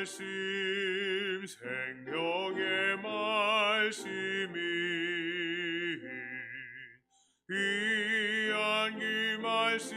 말씀 생명의 말씀이 귀한 그 말씀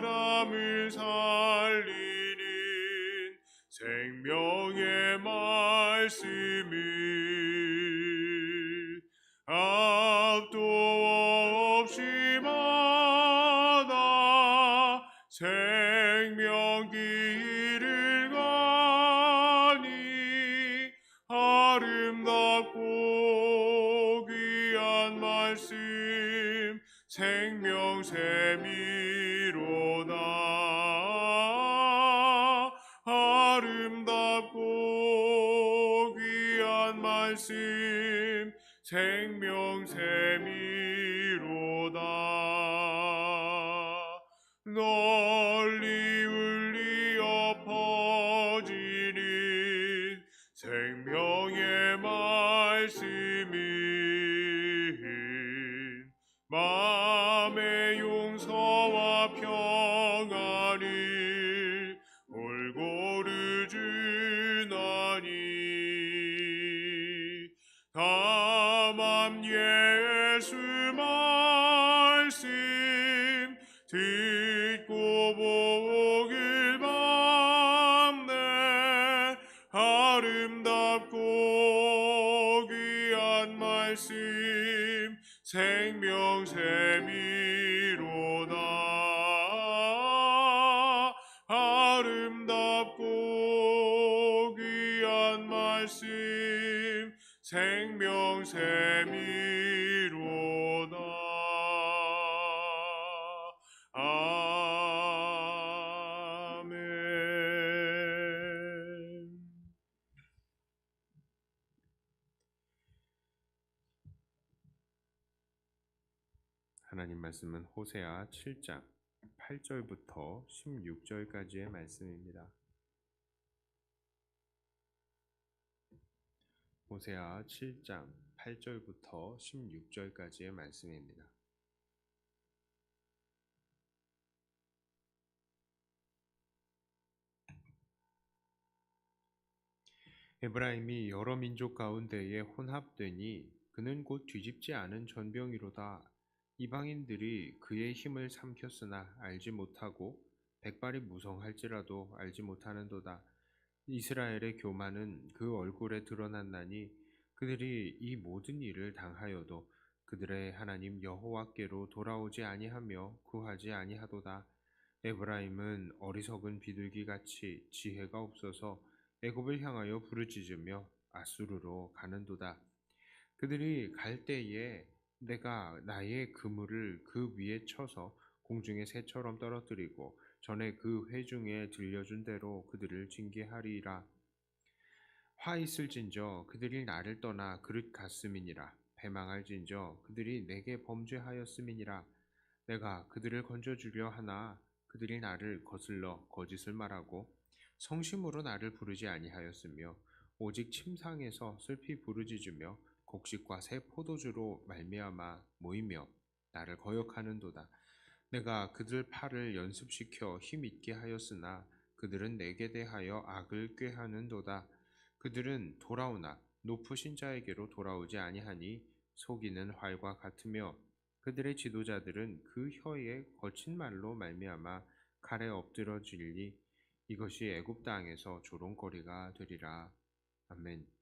사람을 살리는 생명의 말씀 귀한 말씀 생명샘이로다. 널리 듣고 보길 밤내 아름답고 귀한 말씀 생명샘 하나님 말씀은 호세아 7장 8절부터 16절까지의 말씀입니다. 호세아 7장 8절부터 16절까지의 말씀입니다. 에브라임이 여러 민족 가운데에 혼합되니 그는 곧 뒤집지 않은 전병이로다. 이방인들이 그의 힘을 삼켰으나 알지 못하고 백발이 무성할지라도 알지 못하는도다. 이스라엘의 교만은 그 얼굴에 드러났나니 그들이 이 모든 일을 당하여도 그들의 하나님 여호와께로 돌아오지 아니하며 구하지 아니하도다. 에브라임은 어리석은 비둘기 같이 지혜가 없어서 애굽을 향하여 부르짖으며 아수르로 가는도다. 그들이 갈 때에 내가 나의 그물을 그 위에 쳐서 공중의 새처럼 떨어뜨리고 전에 그 회중에 들려준 대로 그들을 징계하리라. 화 있을진저 그들이 나를 떠나 그릇 갔음이니라. 패망할진저 그들이 내게 범죄하였음이니라. 내가 그들을 건져주려 하나 그들이 나를 거슬러 거짓을 말하고 성심으로 나를 부르지 아니하였으며 오직 침상에서 슬피 부르짖으며 곡식과 새 포도주로 말미암아 모이며 나를 거역하는도다. 내가 그들 팔을 연습시켜 힘 있게 하였으나 그들은 내게 대하여 악을 꾀하는도다. 그들은 돌아오나 높으신 자에게로 돌아오지 아니하니 속이는 활과 같으며 그들의 지도자들은 그 혀에 거친 말로 말미암아 칼에 엎드러질리 이것이 애굽 땅에서 조롱거리가 되리라. 아멘.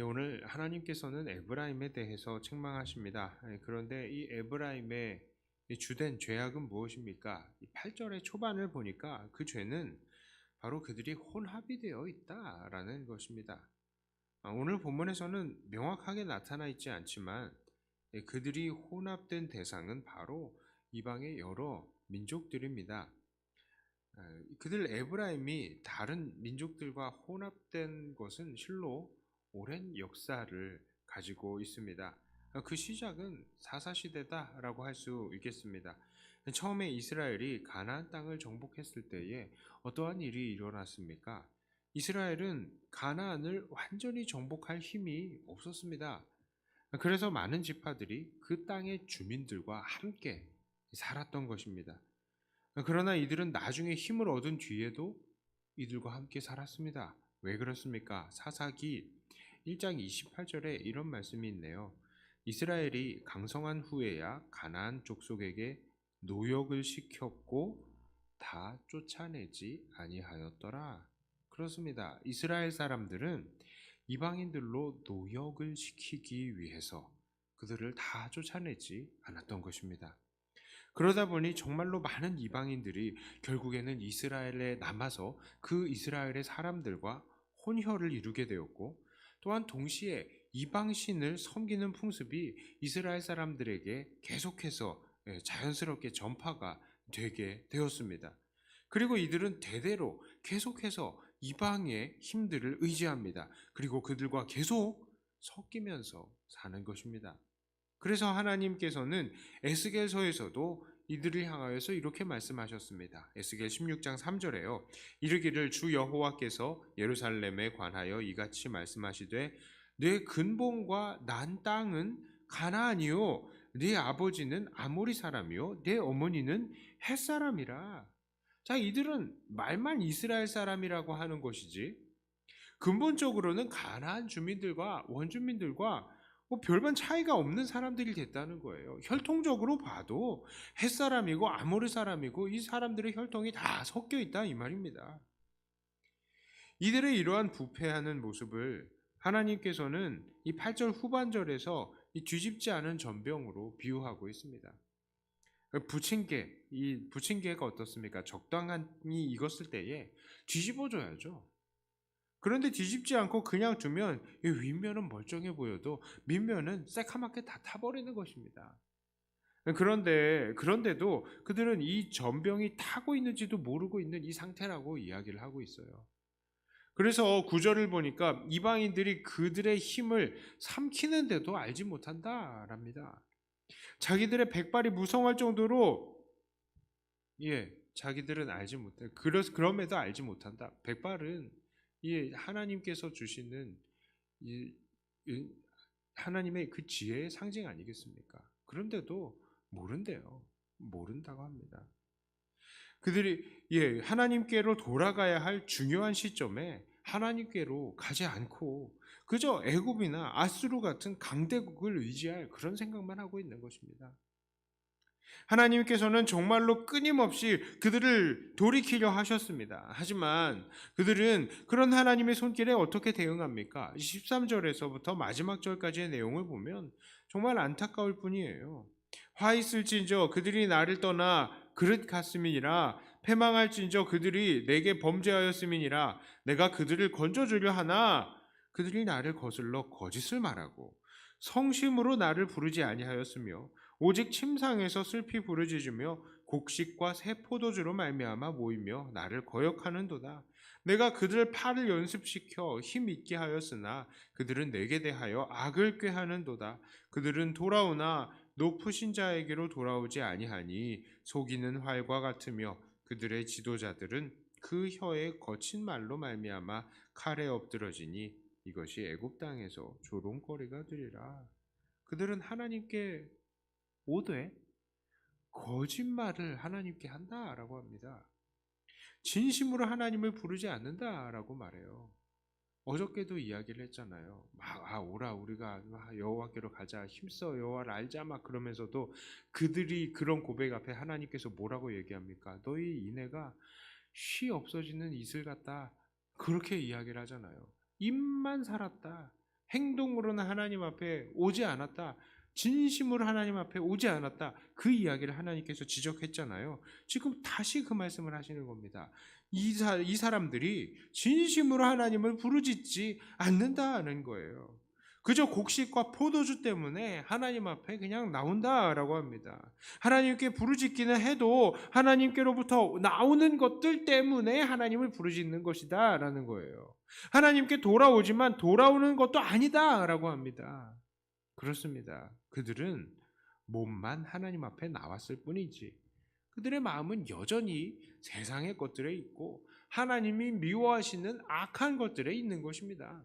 예, 오늘 하나님께서는 에브라임에 대해서 책망하십니다. 예, 그런데 이 에브라임의 이 주된 죄악은 무엇입니까? 8절의 초반을 보니까 그 죄는 바로 그들이 혼합이 되어 있다라는 것입니다. 아, 오늘 본문에서는 명확하게 나타나 있지 않지만 예, 그들이 혼합된 대상은 바로 이방의 여러 민족들입니다. 아, 그들 에브라임이 다른 민족들과 혼합된 것은 실로 오랜 역사를 가지고 있습니다. 그 시작은 사사시대다라고 할 수 있겠습니다. 처음에 이스라엘이 가나안 땅을 정복했을 때에 어떠한 일이 일어났습니까? 이스라엘은 가나안을 완전히 정복할 힘이 없었습니다. 그래서 많은 지파들이 그 땅의 주민들과 함께 살았던 것입니다. 그러나 이들은 나중에 힘을 얻은 뒤에도 이들과 함께 살았습니다. 왜 그렇습니까? 사사기 1장 28절에 이런 말씀이 있네요. 이스라엘이 강성한 후에야 가나안 족속에게 노역을 시켰고 다 쫓아내지 아니하였더라. 그렇습니다. 이스라엘 사람들은 이방인들로 노역을 시키기 위해서 그들을 다 쫓아내지 않았던 것입니다. 그러다 보니 정말로 많은 이방인들이 결국에는 이스라엘에 남아서 그 이스라엘의 사람들과 혼혈을 이루게 되었고 또한 동시에 이방신을 섬기는 풍습이 이스라엘 사람들에게 계속해서 예, 자연스럽게 전파가 되게 되었습니다. 그리고 이들은 대대로 계속해서 이방의 힘들을 의지합니다. 그리고 그들과 계속 섞이면서 사는 것입니다. 그래서 하나님께서는 에스겔서에서도 이들을 향하여서 이렇게 말씀하셨습니다. 에스겔 16장 3절에요. 이르기를 주 여호와께서 예루살렘에 관하여 이같이 말씀하시되 내 근본과 난 땅은 가나안이요 네 아버지는 아모리 사람이요 내 어머니는 햇 사람이라. 자, 이들은 말만 이스라엘 사람이라고 하는 것이지 근본적으로는 가나안 주민들과 원주민들과 뭐 별반 차이가 없는 사람들이 됐다는 거예요. 혈통적으로 봐도 햇 사람이고 아모르 사람이고 이 사람들의 혈통이 다 섞여 있다 이 말입니다. 이들의 이러한 부패하는 모습을 하나님께서는 이 8절 후반절에서 이 뒤집지 않은 전병으로 비유하고 있습니다. 부침개, 이 부침개가 어떻습니까? 적당히 익었을 때에 뒤집어줘야죠. 그런데 뒤집지 않고 그냥 두면 이 윗면은 멀쩡해 보여도 밑면은 새카맣게 다 타버리는 것입니다. 그런데 그런데도 그들은 이 전병이 타고 있는지도 모르고 있는 이 상태라고 이야기를 하고 있어요. 그래서 구절을 보니까 이방인들이 그들의 힘을 삼키는데도 알지 못한다랍니다. 자기들의 백발이 무성할 정도로 예, 자기들은 알지 못해. 그럼에도 알지 못한다. 백발은 이 하나님께서 주시는 이, 이 하나님의 그 지혜의 상징 아니겠습니까? 그런데도 모른대요. 모른다고 합니다. 그들이 예, 하나님께로 돌아가야 할 중요한 시점에 하나님께로 가지 않고 그저 애굽이나 아수르 같은 강대국을 의지할 그런 생각만 하고 있는 것입니다. 하나님께서는 정말로 끊임없이 그들을 돌이키려 하셨습니다. 하지만 그들은 그런 하나님의 손길에 어떻게 대응합니까? 13절에서부터 마지막 절까지의 내용을 보면 정말 안타까울 뿐이에요. 화 있을진저 그들이 나를 떠나 그릇 같음이니라 패망할진저 그들이 내게 범죄하였음이니라 내가 그들을 건져주려 하나 그들이 나를 거슬러 거짓을 말하고 성심으로 나를 부르지 아니하였으며 오직 침상에서 슬피 부르짖으며 곡식과 새 포도주로 말미암아 모이며 나를 거역하는도다. 내가 그들 팔을 연습시켜 힘 있게 하였으나 그들은 내게 대하여 악을 꾀하는도다. 그들은 돌아오나 높으신 자에게로 돌아오지 아니하니 속이는 활과 같으며 그들의 지도자들은 그 혀에 거친 말로 말미암아 칼에 엎드러지니 이것이 애굽 땅에서 조롱거리가 되리라. 그들은 하나님께 오되 거짓말을 하나님께 한다라고 합니다. 진심으로 하나님을 부르지 않는다라고 말해요. 어저께도 이야기를 했잖아요. 막 아, 오라 우리가 여호와께로 가자 힘써 여호와를 알자 막 그러면서도 그들이 그런 고백 앞에 하나님께서 뭐라고 얘기합니까? 너희 이내가 쉬 없어지는 이슬 같다 그렇게 이야기를 하잖아요. 입만 살았다. 행동으로는 하나님 앞에 오지 않았다. 진심으로 하나님 앞에 오지 않았다. 그 이야기를 하나님께서 지적했잖아요. 지금 다시 그 말씀을 하시는 겁니다. 이, 사, 이 사람들이 진심으로 하나님을 부르짖지 않는다는 거예요. 그저 곡식과 포도주 때문에 하나님 앞에 그냥 나온다라고 합니다. 하나님께 부르짖기는 해도 하나님께로부터 나오는 것들 때문에 하나님을 부르짖는 것이다라는 거예요. 하나님께 돌아오지만 돌아오는 것도 아니다라고 합니다. 그렇습니다. 그들은 몸만 하나님 앞에 나왔을 뿐이지 그들의 마음은 여전히 세상의 것들에 있고 하나님이 미워하시는 악한 것들에 있는 것입니다.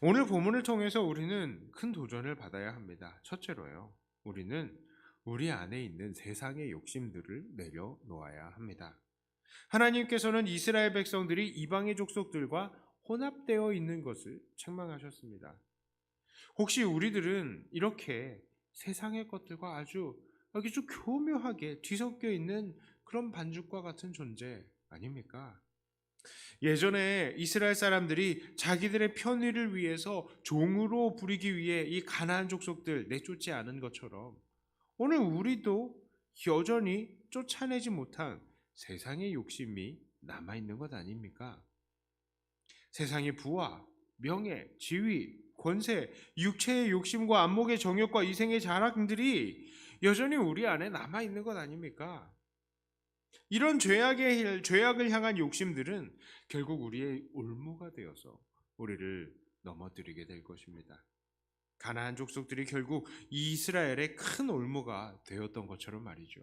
오늘 본문을 통해서 우리는 큰 도전을 받아야 합니다. 첫째로요. 우리는 우리 안에 있는 세상의 욕심들을 내려놓아야 합니다. 하나님께서는 이스라엘 백성들이 이방의 족속들과 혼합되어 있는 것을 책망하셨습니다. 혹시 우리들은 이렇게 세상의 것들과 아주 아주 교묘하게 뒤섞여 있는 그런 반죽과 같은 존재 아닙니까? 예전에 이스라엘 사람들이 자기들의 편의를 위해서 종으로 부리기 위해 이 가나안 족속들 내쫓지 않은 것처럼 오늘 우리도 여전히 쫓아내지 못한 세상의 욕심이 남아 있는 것 아닙니까? 세상의 부와 명예, 지위, 권세, 육체의 욕심과 안목의 정욕과 이생의 자랑들이 여전히 우리 안에 남아 있는 것 아닙니까? 이런 죄악의 죄악을 향한 욕심들은 결국 우리의 올무가 되어서 우리를 넘어뜨리게 될 것입니다. 가나안 족속들이 결국 이스라엘의 큰 올무가 되었던 것처럼 말이죠.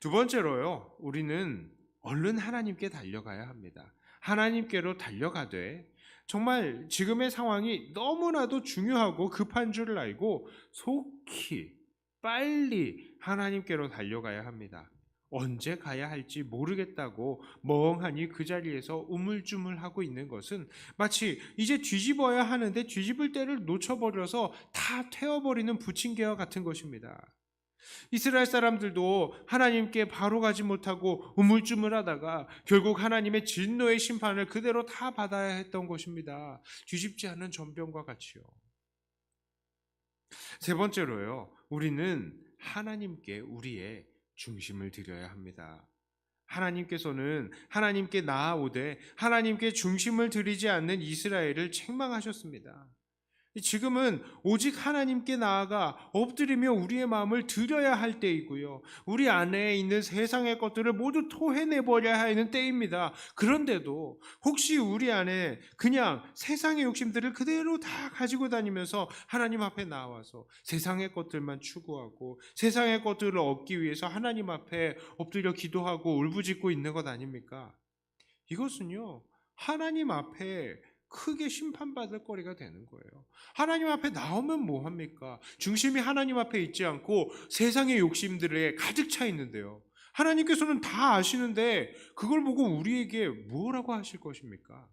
두 번째로요, 우리는 얼른 하나님께 달려가야 합니다. 하나님께로 달려가되 정말 지금의 상황이 너무나도 중요하고 급한 줄을 알고 속히 빨리 하나님께로 달려가야 합니다. 언제 가야 할지 모르겠다고 멍하니 그 자리에서 우물쭈물하고 있는 것은 마치 이제 뒤집어야 하는데 뒤집을 때를 놓쳐버려서 다 태워버리는 부침개와 같은 것입니다. 이스라엘 사람들도 하나님께 바로 가지 못하고 우물쭈물하다가 결국 하나님의 진노의 심판을 그대로 다 받아야 했던 것입니다. 뒤집지 않은 전병과 같이요. 세 번째로요. 우리는 하나님께 우리의 중심을 드려야 합니다. 하나님께서는 하나님께 나아오되 하나님께 중심을 드리지 않는 이스라엘을 책망하셨습니다. 지금은 오직 하나님께 나아가 엎드리며 우리의 마음을 드려야 할 때이고요. 우리 안에 있는 세상의 것들을 모두 토해내 버려야 하는 때입니다. 그런데도 혹시 우리 안에 그냥 세상의 욕심들을 그대로 다 가지고 다니면서 하나님 앞에 나와서 세상의 것들만 추구하고 세상의 것들을 얻기 위해서 하나님 앞에 엎드려 기도하고 울부짖고 있는 것 아닙니까? 이것은요. 하나님 앞에 크게 심판받을 거리가 되는 거예요. 하나님 앞에 나오면 뭐 합니까? 중심이 하나님 앞에 있지 않고 세상의 욕심들에 가득 차 있는데요. 하나님께서는 다 아시는데 그걸 보고 우리에게 뭐라고 하실 것입니까?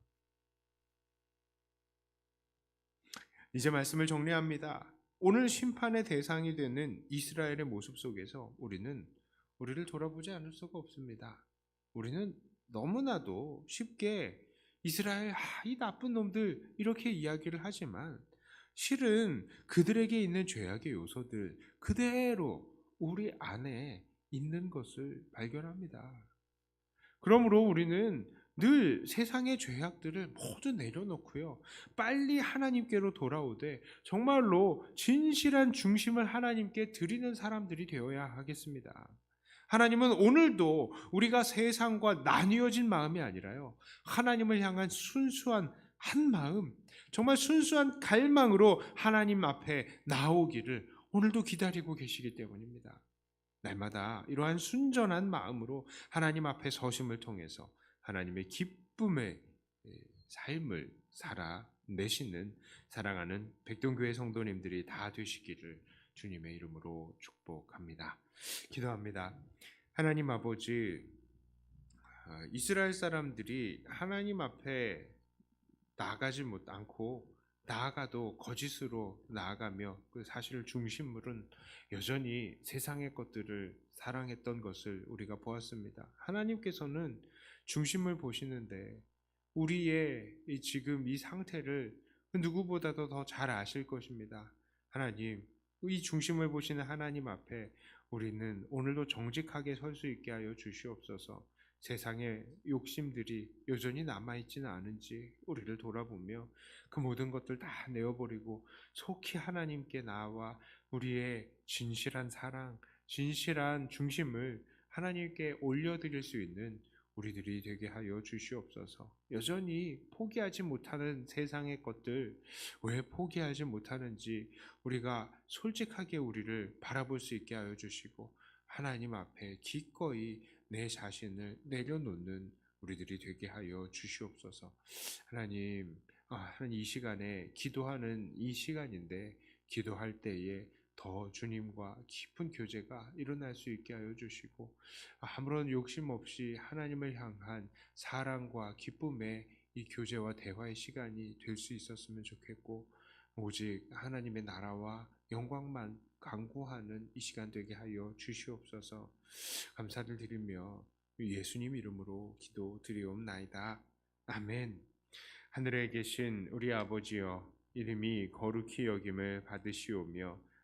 이제 말씀을 정리합니다. 오늘 심판의 대상이 되는 이스라엘의 모습 속에서 우리는 우리를 돌아보지 않을 수가 없습니다. 우리는 너무나도 쉽게 이스라엘 아, 이 나쁜 놈들 이렇게 이야기를 하지만 실은 그들에게 있는 죄악의 요소들 그대로 우리 안에 있는 것을 발견합니다. 그러므로 우리는 늘 세상의 죄악들을 모두 내려놓고요. 빨리 하나님께로 돌아오되 정말로 진실한 중심을 하나님께 드리는 사람들이 되어야 하겠습니다. 하나님은 오늘도 우리가 세상과 나뉘어진 마음이 아니라요. 하나님을 향한 순수한 한 마음, 정말 순수한 갈망으로 하나님 앞에 나오기를 오늘도 기다리고 계시기 때문입니다. 날마다 이러한 순전한 마음으로 하나님 앞에 서심을 통해서 하나님의 기쁨의 삶을 살아내시는 사랑하는 백동교회 성도님들이 다 되시기를 주님의 이름으로 축복합니다. 기도합니다. 하나님 아버지, 아, 이스라엘 사람들이 하나님 앞에 나아가지 못 않고 나아가도 거짓으로 나아가며 그 사실 중심물은 여전히 세상의 것들을 사랑했던 것을 우리가 보았습니다. 하나님께서는 중심을 보시는데 우리의 이 지금 이 상태를 누구보다도 더 잘 아실 것입니다. 하나님, 이 중심을 보시는 하나님 앞에 우리는 오늘도 정직하게 설 수 있게 하여 주시옵소서. 세상의 욕심들이 여전히 남아있지는 않은지 우리를 돌아보며 그 모든 것들 다 내어버리고 속히 하나님께 나와 우리의 진실한 사랑, 진실한 중심을 하나님께 올려드릴 수 있는 우리들이 되게 하여 주시옵소서. 여전히 포기하지 못하는 세상의 것들 왜 포기하지 못하는지 우리가 솔직하게 우리를 바라볼 수 있게 하여 주시고 하나님 앞에 기꺼이 내 자신을 내려놓는 우리들이 되게 하여 주시옵소서. 하나님, 아, 하나님 이 시간에 기도하는 이 시간인데 기도할 때에 더 주님과 깊은 교제가 일어날 수 있게 하여 주시고 아무런 욕심 없이 하나님을 향한 사랑과 기쁨의 이 교제와 대화의 시간이 될 수 있었으면 좋겠고 오직 하나님의 나라와 영광만 강구하는 이 시간 되게 하여 주시옵소서. 감사를 드리며 예수님 이름으로 기도 드리옵나이다. 아멘. 하늘에 계신 우리 아버지여 이름이 거룩히 여김을 받으시오며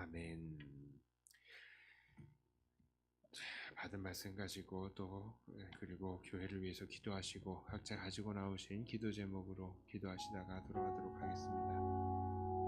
아멘. 받은 말씀 가지고 또 예, 그리고 교회를 위해서 기도하시고 각자 가지고 나오신 기도 제목으로 기도하시다가 돌아가도록 하겠습니다.